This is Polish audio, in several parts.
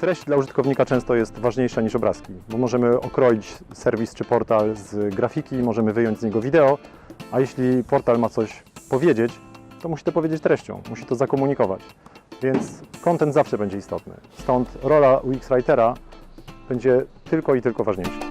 treść dla użytkownika często jest ważniejsza niż obrazki, bo możemy okroić serwis czy portal z grafiki, możemy wyjąć z niego wideo, a jeśli portal ma coś powiedzieć, to musi to powiedzieć treścią, musi to zakomunikować. Więc content zawsze będzie istotny. Stąd rola UX Writera będzie tylko i tylko ważniejsza.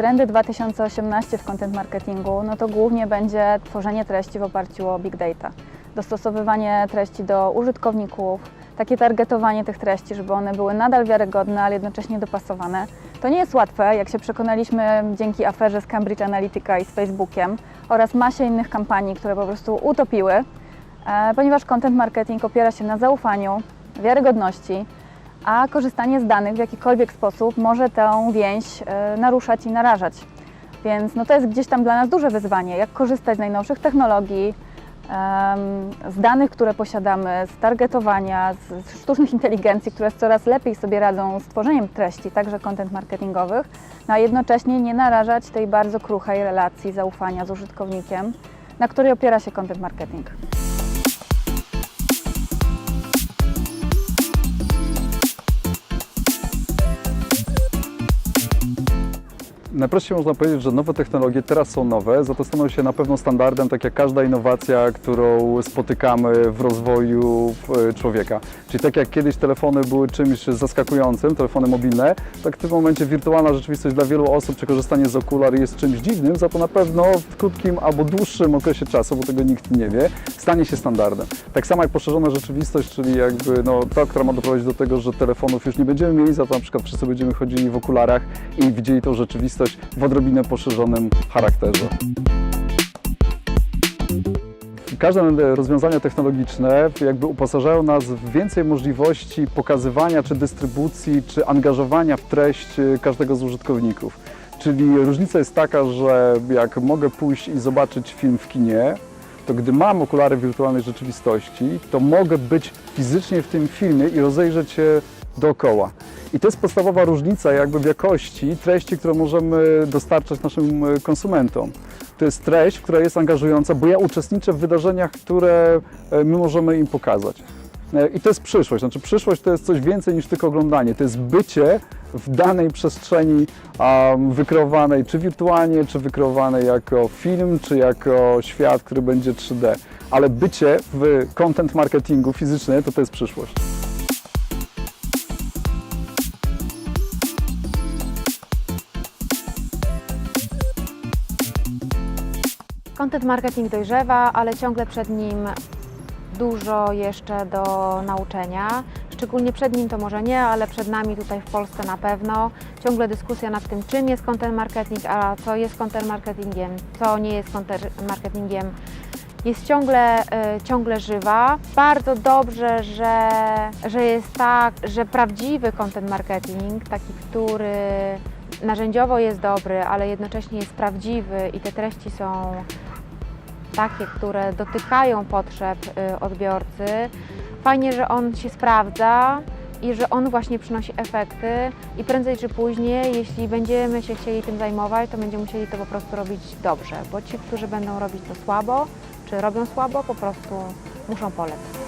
Trendy 2018 w content marketingu, no to głównie będzie tworzenie treści w oparciu o big data. Dostosowywanie treści do użytkowników, takie targetowanie tych treści, żeby one były nadal wiarygodne, ale jednocześnie dopasowane. To nie jest łatwe, jak się przekonaliśmy dzięki aferze z Cambridge Analytica i z Facebookiem oraz masie innych kampanii, które po prostu utopiły, e, ponieważ content marketing opiera się na zaufaniu, wiarygodności, a korzystanie z danych w jakikolwiek sposób może tę więź e, naruszać i narażać. Więc no to jest gdzieś tam dla nas duże wyzwanie, jak korzystać z najnowszych technologii, z danych, które posiadamy, z targetowania, z sztucznych inteligencji, które coraz lepiej sobie radzą z tworzeniem treści, także content marketingowych, no a jednocześnie nie narażać tej bardzo kruchej relacji zaufania z użytkownikiem, na której opiera się content marketing. Najprościej można powiedzieć, że nowe technologie teraz są nowe, za to staną się na pewno standardem, tak jak każda innowacja, którą spotykamy w rozwoju e, człowieka. Czyli tak jak kiedyś telefony były czymś zaskakującym, telefony mobilne, tak w tym momencie wirtualna rzeczywistość dla wielu osób, czy korzystanie z okular jest czymś dziwnym, za to na pewno w krótkim albo dłuższym okresie czasu, bo tego nikt nie wie, stanie się standardem. Tak samo jak poszerzona rzeczywistość, czyli jakby no, ta, która ma doprowadzić do tego, że telefonów już nie będziemy mieli, za to na przykład wszyscy będziemy chodzili w okularach i widzieli tą rzeczywistość w odrobinę poszerzonym charakterze. Każde rozwiązania technologiczne jakby uposażają nas w więcej możliwości pokazywania, czy dystrybucji, czy angażowania w treść każdego z użytkowników. Czyli różnica jest taka, że jak mogę pójść i zobaczyć film w kinie, to gdy mam okulary wirtualnej rzeczywistości, to mogę być fizycznie w tym filmie i rozejrzeć się dookoła. I to jest podstawowa różnica jakby w jakości treści, które możemy dostarczać naszym e, konsumentom. To jest treść, która jest angażująca, bo ja uczestniczę w wydarzeniach, które e, my możemy im pokazać. E, I to jest przyszłość. Znaczy przyszłość to jest coś więcej niż tylko oglądanie. To jest bycie w danej przestrzeni um, wykreowanej, czy wirtualnie, czy wykreowanej jako film, czy jako świat, który będzie 3D. Ale bycie w content marketingu fizycznym to to jest przyszłość. Content marketing dojrzewa, ale ciągle przed nim dużo jeszcze do nauczenia. Szczególnie przed nim to może nie, ale przed nami tutaj w Polsce na pewno. Ciągle dyskusja nad tym, czym jest content marketing, a co jest content marketingiem, co nie jest content marketingiem. Jest ciągle, y, ciągle żywa. Bardzo dobrze, że, że jest tak, że prawdziwy content marketing, taki, który narzędziowo jest dobry, ale jednocześnie jest prawdziwy i te treści są takie, które dotykają potrzeb y, odbiorcy. Fajnie, że on się sprawdza i że on właśnie przynosi efekty i prędzej czy później, jeśli będziemy się chcieli tym zajmować, to będziemy musieli to po prostu robić dobrze, bo ci, którzy będą robić to słabo, czy robią słabo, po prostu muszą polec.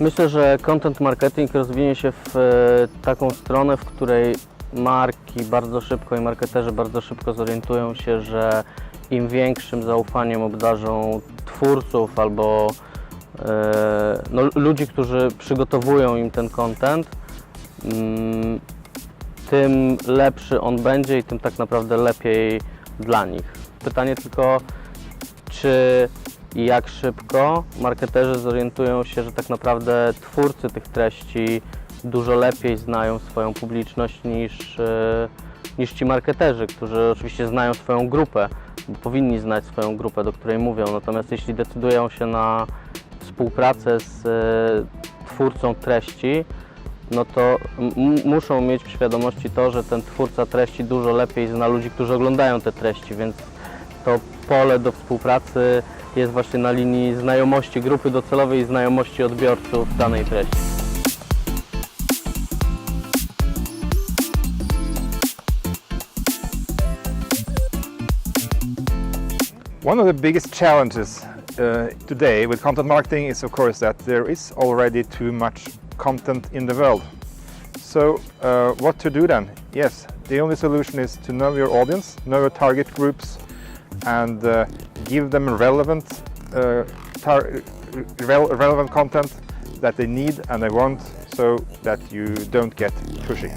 Myślę, że content marketing rozwinie się w e, taką stronę, w której marki bardzo szybko i marketerzy bardzo szybko zorientują się, że im większym zaufaniem obdarzą twórców albo e, no, ludzi, którzy przygotowują im ten content, mm, tym lepszy on będzie i tym tak naprawdę lepiej dla nich. Pytanie tylko, czy i jak szybko marketerzy zorientują się, że tak naprawdę twórcy tych treści dużo lepiej znają swoją publiczność niż, e, niż ci marketerzy, którzy oczywiście znają swoją grupę, powinni znać swoją grupę, do której mówią. Natomiast jeśli decydują się na współpracę z e, twórcą treści, no to muszą mieć w świadomości to, że ten twórca treści dużo lepiej zna ludzi, którzy oglądają te treści, więc to pole do współpracy jest właśnie na linii znajomości grupy docelowej i znajomości odbiorców danej treści. One of the biggest challenges uh, today with content marketing is, of course, that there is already too much content in the world. So, uh, what to do then? Yes, the only solution is to know your audience, know your target groups, and uh, give them relevant, uh, rel- relevant content that they need and they want, so that you don't get pushy.